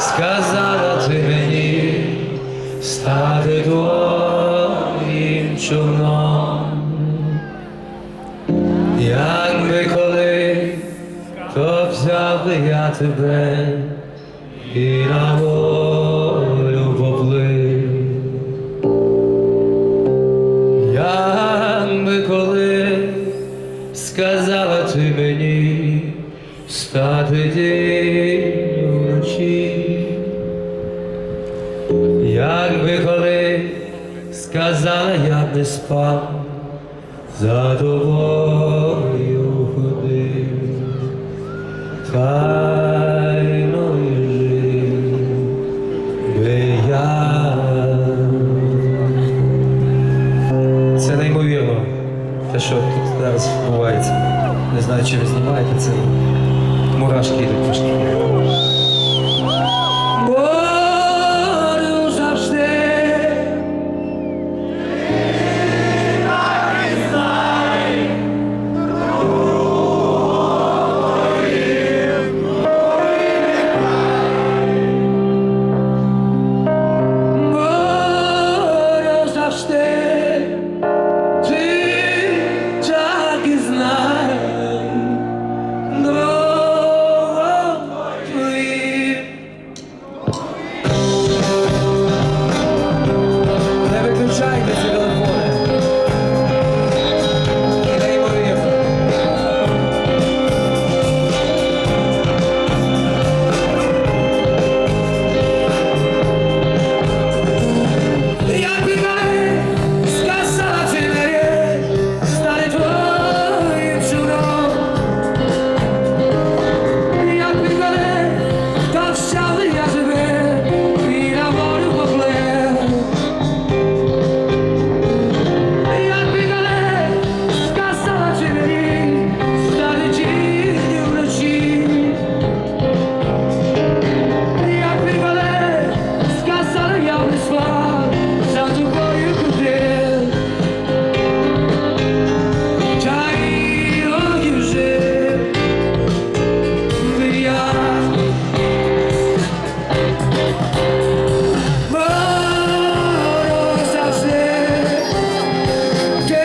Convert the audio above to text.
сказала ти мені, стати твоїм човном, якби коли, то взяв би я тебе і на волю поплив. Якби коли сказала ти мені, стати дім вночі якби коли сказала я б не спав, за тобою ходив, тайно жив би я. Це неймовірно. Те, що тут зараз відбувається. Не знаю, чи ви знімаєте це. Мурашки йдуть трошки. çay mesela.